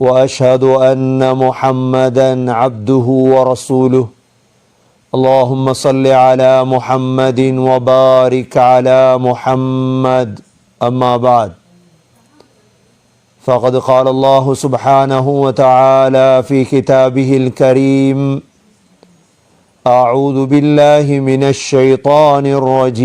وأشهد أن محمدا عبده ورسوله. اللهم صل على محمد وبارك على محمد. أما بعد فقد قال الله سبحانه وتعالى في كتابه الكريم أعوذ بالله من الشيطان الرجيم.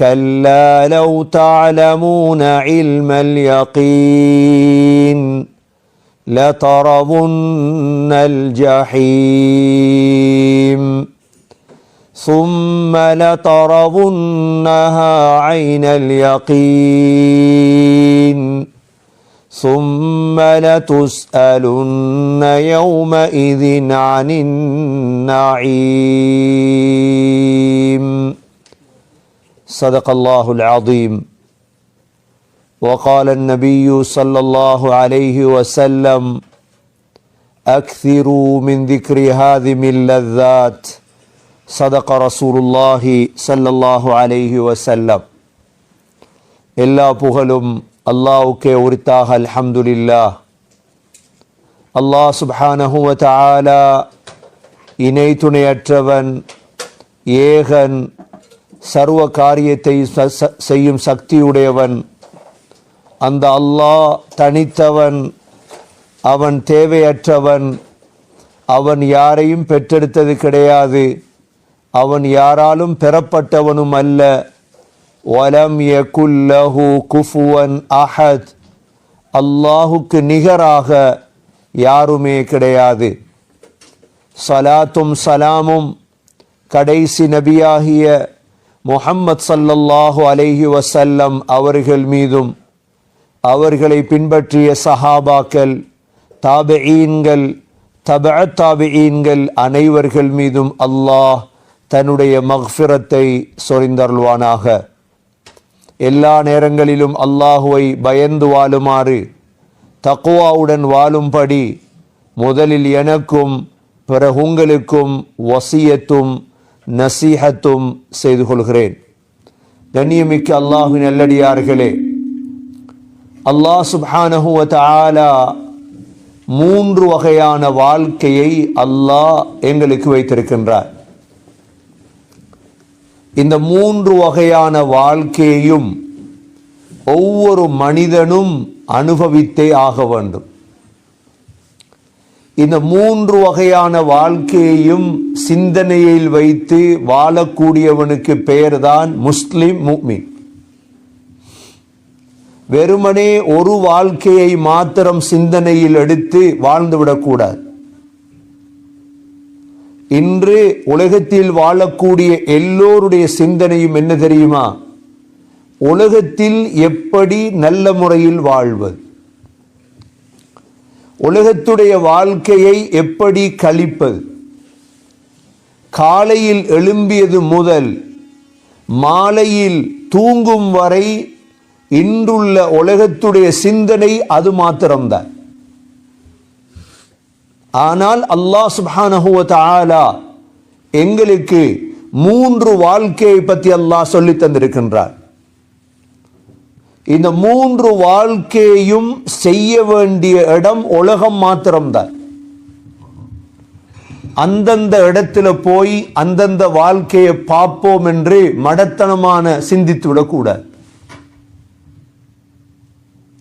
كلا لو تعلمون علم اليقين لترضن الجحيم ثم لترضنها عين اليقين ثم لتسالن يومئذ عن النعيم صدق الله العظيم وقال النبي صلى الله عليه وسلم اكثروا من ذكر هذه اللذات صدق رسول الله صلى الله عليه وسلم எல்லா புகழும் அல்லாவுக்கே உரித்தாக அல்ஹம்துலில்லா அல்லாஹ் சுப்ஹானஹு வ தஆலா இணை துணையற்றவன் ஏகன் சர்வ காரியத்தை செய்யும் சக்தியுடையவன். அந்த அல்லாஹ் தனித்தவன் அவன் தேவையற்றவன். அவன் யாரையும் பெற்றெடுத்தது கிடையாது. அவன் யாராலும் பெறப்பட்டவனும் அல்ல. வலம் யகுல்லஹு குஃபுவன் அஹத். அல்லாஹுக்கு நிகராக யாருமே கிடையாது. சலாத்தும் சலாமும் கடைசி நபியாகிய முஹம்மத் சல்லல்லாஹு அலைஹி வசல்லம் அவர்கள் மீதும் அவர்களை பின்பற்றிய சஹாபாக்கள் தாபெயீன்கள் தப தாபெயீன்கள் அனைவர்கள் மீதும் அல்லாஹ் தன்னுடைய மஃபிரத்தை சொரிந்தருள்வானாக. எல்லா நேரங்களிலும் அல்லாஹுவை பயந்து வாழுமாறு தக்குவாவுடன் வாழும்படி முதலில் எனக்கும் பிறகு உங்களுக்கும் வசியத்தும் நசீஹத்தும் செய்து கொள்கிறேன். கண்ணியமிக்க அல்லாஹு நல்லடியார்களே அல்லாஹ் சுப்ஹானஹுவ மூன்று வகையான வாழ்க்கையை அல்லாஹ் எங்களுக்கு வைத்திருக்கின்றார். இந்த மூன்று வகையான வாழ்க்கையையும் ஒவ்வொரு மனிதனும் அனுபவித்தே ஆக வேண்டும். இந்த மூன்று வகையான வாழ்க்கையையும் சிந்தனையில் வைத்து வாழக்கூடியவனுக்கு பெயர்தான் முஸ்லிம் முக்மின். வெறுமனே ஒரு வாழ்க்கையை மாத்திரம் சிந்தனையில் எடுத்து வாழ்ந்துவிடக்கூடாது இன்று உலகத்தில் வாழக்கூடிய எல்லோருடைய சிந்தனையும் என்ன தெரியுமா? உலகத்தில் எப்படி நல்ல முறையில் வாழ்வது? உலகத்துடைய வாழ்க்கையை எப்படி கழிப்பது? காலையில் எழும்பியது முதல் மாலையில் தூங்கும் வரை இன்றுள்ள உலகத்துடைய சிந்தனை அது மாத்திரம்தான். ஆனால் அல்லாஹ் சுப்ஹானஹுவ எங்களுக்கு மூன்று வாழ்க்கையை பற்றி அல்லாஹ் சொல்லி தந்திருக்கின்றார். இந்த மூன்று வாழ்க்கையையும் செய்ய வேண்டிய இடம் உலகம் மாத்திரம்தான். அந்தந்த இடத்துல போய் அந்தந்த வாழ்க்கையை பார்ப்போம் என்று மடத்தனமான சிந்தித்து விடக்கூடாது.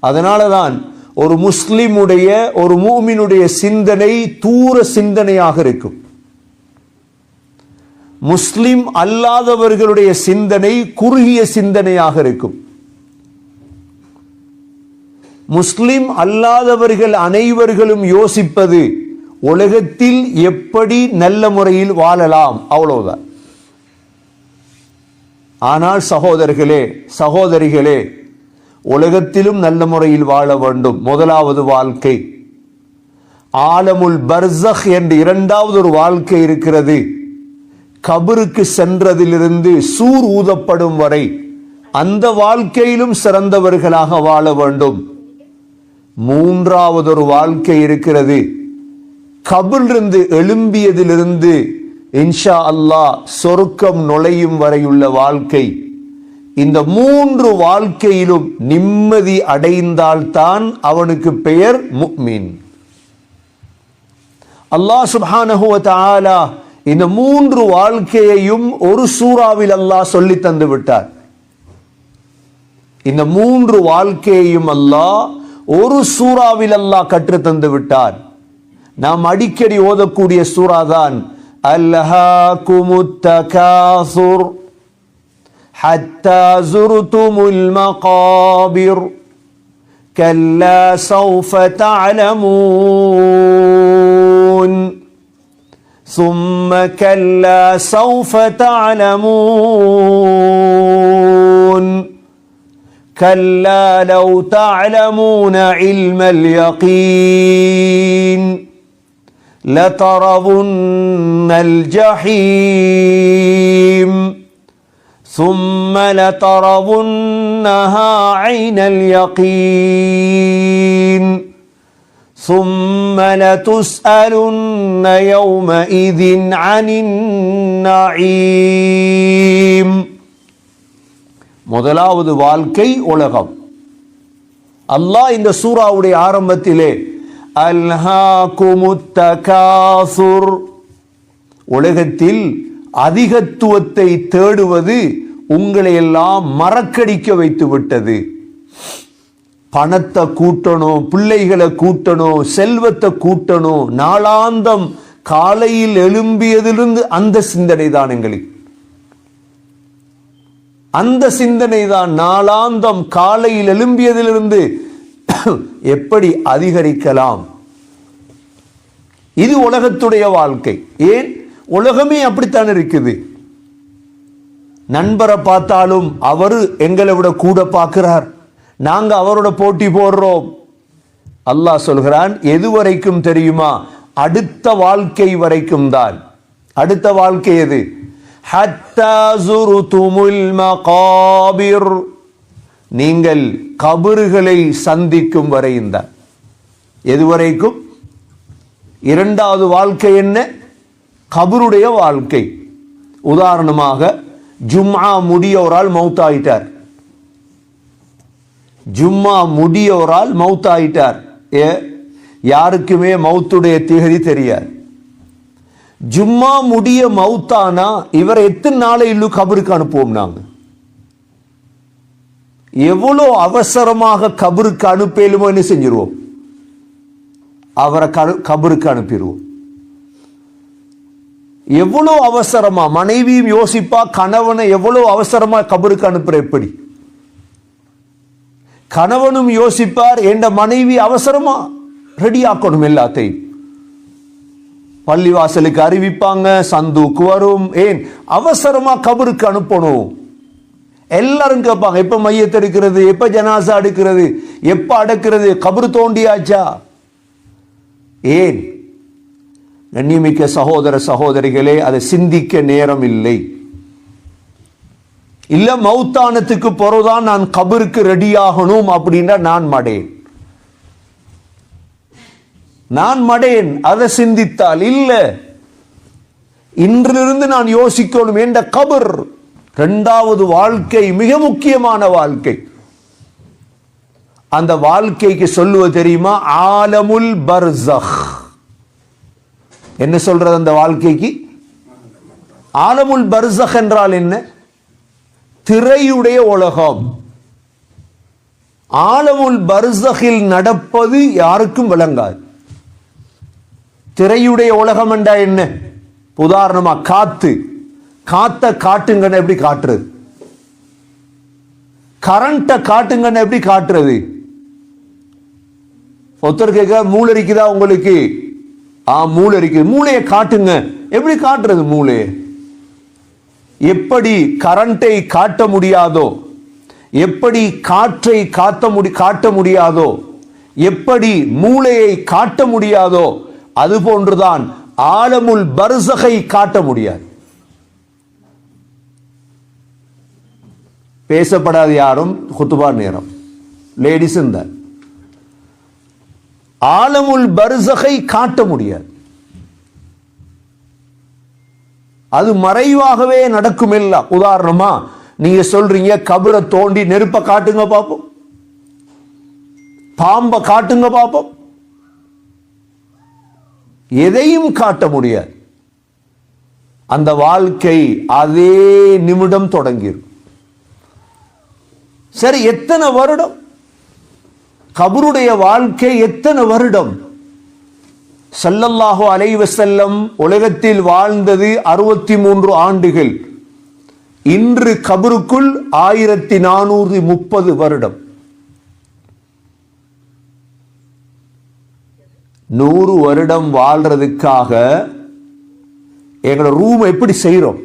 அதனாலதான் ஒரு முஸ்லிமுடைய ஒரு மூமினுடைய சிந்தனை தூர சிந்தனையாக இருக்கும். முஸ்லிம் அல்லாதவர்களுடைய சிந்தனை குறுகிய சிந்தனையாக இருக்கும். முஸ்லிம் அல்லாதவர்கள் அனைவர்களும் யோசிப்பது உலகத்தில் எப்படி நல்ல முறையில் வாழலாம்? அவ்வளவுதான். ஆனால் சகோதரர்களே சகோதரிகளே உலகத்திலும் நல்ல முறையில் வாழ வேண்டும். முதலாவது வாழ்க்கை. ஆலமுல் பர்சக் என்ற இரண்டாவது ஒரு வாழ்க்கை இருக்கிறது. கபருக்கு சென்றதிலிருந்து சூர் ஊதப்படும் வரை அந்த வாழ்க்கையிலும் சிறந்தவர்களாக வாழ வேண்டும். மூன்றாவது ஒரு வாழ்க்கை இருக்கிறது. கபிலிருந்து எழும்பியதிலிருந்து இன்ஷா அல்லாஹ் சொர்க்கம் நுழையும் வரையுள்ள வாழ்க்கை. இந்த மூன்று வாழ்க்கையிலும் நிம்மதி அடைந்தால்தான் அவனுக்கு பெயர் முக்மீன். அல்லாஹ் சுப்ஹானஹு இந்த மூன்று வாழ்க்கையையும் ஒரு சூறாவில் அல்லாஹ் சொல்லி தந்து விட்டார். இந்த மூன்று வாழ்க்கையையும் அல்லாஹ் ஒரு சூறாவில் அல்லாஹ் கற்று தந்து விட்டார் நாம் அடிக்கடி ஓதக்கூடிய சூறா தான் அல்ஹாகுமுத் தகாசுர் حتى زرتم المقابر كلا سوف تعلمون ثم كلا سوف تعلمون كلا لو تعلمون علم اليقين لترضن الجحيم ثم لترضنها عين اليقين ثم لتسألن يومئذ عن النعيم முதலாவது வாழ்க்கை உலகம். அல்லாஹ் இந்த சூறாவுடைய ஆரம்பத்திலே அல்ஹாகுமுத் தகாசுர் உலகத்தில் அதிகத்துவத்தை தேடுவது உங்களை எல்லாம் மறக்கடிக்க வைத்து விட்டது. பணத்தை கூட்டணும் பிள்ளைகளை கூட்டணும் செல்வத்தை கூட்டணும் நாளாந்தம் காலையில் எழும்பியதிலிருந்து அந்த சிந்தனை தான் எங்களுக்கு. அந்த சிந்தனை தான் நாளாந்தம் காலையில் எழும்பியதிலிருந்து எப்படி அதிகரிக்கலாம்? இது உலகத்துடைய வாழ்க்கை. ஏன்? உலகமே அப்படித்தான் இருக்குது. நண்பரை பார்த்தாலும் அவர் எங்களை விட கூட பார்க்கிறார். நாங்கள் அவரோட போட்டி போடுறோம். அல்லாஹ் சொல்கிறான் எது வரைக்கும் தெரியுமா? அடுத்த வாழ்க்கை வரைக்கும் தான். அடுத்த வாழ்க்கை எது? ஹத்தா ஜுருதுமுல் மகாபிர் நீங்கள் கபறுகளை சந்திக்கும் வரையும் தான் எதுவரைக்கும் இரண்டாவது வாழ்க்கை என்ன? கபருடைய வாழ்க்கை. உதாரணமாக ஜும்மா முடியவரால் மௌத்தாயிட்டார். ஜும்மா முடியவரால் மௌத்தாயிட்டார். ஏ யாருக்குமே மௌத்துடைய திகதி தெரியாது. ஜும்மா முடிய மௌத்தானா இவரை எத்தனை நாளை இல்லு கபருக்கு அனுப்புவோம் நாங்கள் எவ்வளோ அவசரமாக கபருக்கு அனுப்பலுமோ என்ன செஞ்சிருவோம்? அவரை கரு- கபருக்கு அனுப்பிடுவோம் எவ்வளோ அவசரமா? மனைவியும் யோசிப்பா கணவனை எவ்வளோ அவசரமா கபருக்கு அனுப்புற எப்படி? கணவனும் யோசிப்பார் என்ற மனைவி அவசரமா? ரெடி ஆக்கணும் எல்லாத்தையும். பள்ளிவாசலுக்கு அறிவிப்பாங்க சந்துக்கு வரும். ஏன்? அவசரமா கபருக்கு அனுப்பணும். எல்லாரும் கேட்பாங்க எப்ப மையத்தை எடுக்கிறது எப்ப ஜனாசா எடுக்கிறது எப்ப அடக்கிறது கபரு தோண்டியாச்சா? ஏன்? கண்ணியமிக்க சகோதர சகோதரிகளே அதை சிந்திக்க நேரம் இல்லை இல்ல மௌத்தானத்துக்கு பிறகுதான் நான் கபருக்கு ரெடியாகணும் அப்படின்னா நான் மடேன் நான் மடேன் அதை சிந்தித்தால் இல்லை. இன்றிலிருந்து நான் யோசிக்கணும் என்ற கபர் இரண்டாவது வாழ்க்கை மிக முக்கியமான வாழ்க்கை. அந்த வாழ்க்கைக்கு சொல்லுவது தெரியுமா? ஆலமுல் பர்சஹ். என்ன சொல்றது அந்த வாழ்க்கைக்கு? ஆலமுல் பர்சஹ் என்றால் என்ன? திரையுடைய உலகம். ஆலமுல் பர்சகில் நடப்பது யாருக்கும் விளங்காது. திரையுடைய உலகம் என்றா என்ன? உதாரணமா காத்து. காத்த காட்டுங்கன்னு எப்படி காட்டுறது? கரண்ட்டை காட்டுங்கன்னு எப்படி காட்டுறது? ஒருத்தர் கேட்க மூளரிக்குதா உங்களுக்கு? ஆ மூளை இருக்குது. மூளையை காட்டுங்க. எப்படி காட்டுறது மூளையை? எப்படி கரண்டை காட்ட முடியாதோ எப்படி காற்றை காத்த முடி காட்ட முடியாதோ எப்படி மூளையை காட்ட முடியாதோ அது போன்றுதான் ஆலமுல் பர்சகை காட்ட முடியாது. பேசப்படாத யாரும் குத்துபா நேரம். லேடிஸ் இந்த ஆலமுல் பர்சகை காட்ட முடியாது. அது மறைவாகவே நடக்கும் எல்லாம். உதாரணமா நீங்க சொல்றீங்க கபரை தோண்டி நெருப்ப காட்டுங்க பாப்போம். பாம்ப காட்டுங்க பாப்போம். எதையும் காட்ட முடியாது. அந்த வாழ்க்கை அதே நிமிடம் தொடங்கிடும் சரி எத்தனை வருடம்? கபருடைய வாழ்க்கை எத்தனை வருடம்? சல்லல்லாஹோ அலைவ செல்லம் உலகத்தில் வாழ்ந்தது அறுபத்தி மூன்று ஆண்டுகள். இன்று கபருக்குள் ஆயிரத்தி நானூறு முப்பது வருடம். நூறு வருடம் வாழ்கிறதுக்காக எங்களோட ரூம் எப்படி செய்கிறோம்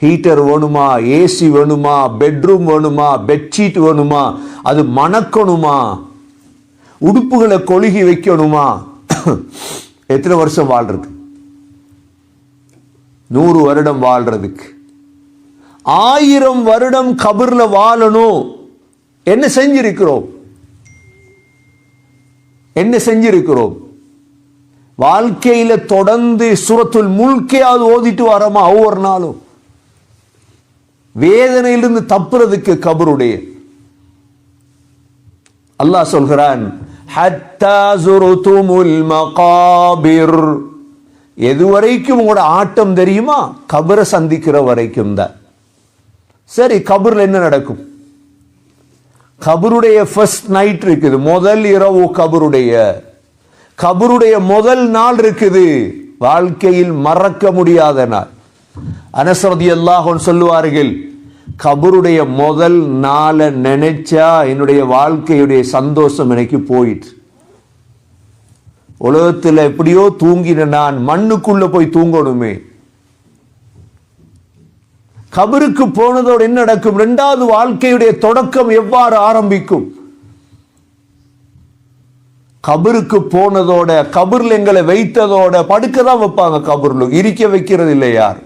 ஹீட்டர் வேணுமா? ஏசி வேணுமா? பெட்ரூம் வேணுமா? பெட்ஷீட் வேணுமா? அது மணக்கணுமா? உடுப்புகளை கொழுகி வைக்கணுமா? எத்தனை வருஷம் வாழ்றது நூறு வருடம் வாழ்றதுக்கு. ஆயிரம் வருடம் கபரில் வாழணும். என்ன செஞ்சிருக்கிறோம்? என்ன செஞ்சிருக்கிறோம்? வாழ்க்கையில தொடர்ந்து சுரத்துல் முழுக்கையாவது ஓதிட்டு வரமா ஒவ்வொரு நாளும். வேதனையிலிருந்து தப்புறதுக்கு கபருடைய. அல்லாஹ் சொல்கிறான் ஹத்தா எது வரைக்கும் உங்களோட ஆட்டம் தெரியுமா? கபரை சந்திக்கிற வரைக்கும் தான். சரி கபர்ல என்ன நடக்கும்? கபருடைய ஃபர்ஸ்ட் நைட் இருக்குது. முதல் இரவு கபருடைய. கபருடைய முதல் நாள் இருக்குது. வாழ்க்கையில் மறக்க முடியாத நாள். அனசரதி அல்லாஹன் சொல்லுவார்கள் கபருடைய முதல் நாளை நினைச்சா என்னுடைய வாழ்க்கையுடைய சந்தோஷம் எனக்கு போயிட்டு உலகத்தில் எப்படியோ தூங்கின நான் மண்ணுக்குள்ள போய் தூங்கணுமே. கபருக்கு போனதோடு என்ன நடக்கும்? இரண்டாவது வாழ்க்கையுடைய தொடக்கம் எவ்வாறு ஆரம்பிக்கும்? கபருக்கு போனதோட கபர்ல எங்களை வைத்ததோட படுக்க தான் வைப்பாங்க கபர்ல. இருக்க வைக்கிறது இல்லை யார்?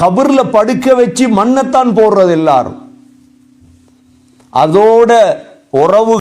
கபர்ல படுக்க வச்சு மண்ணைத்தான் போடுறது எல்லாரும். அதோட உறவு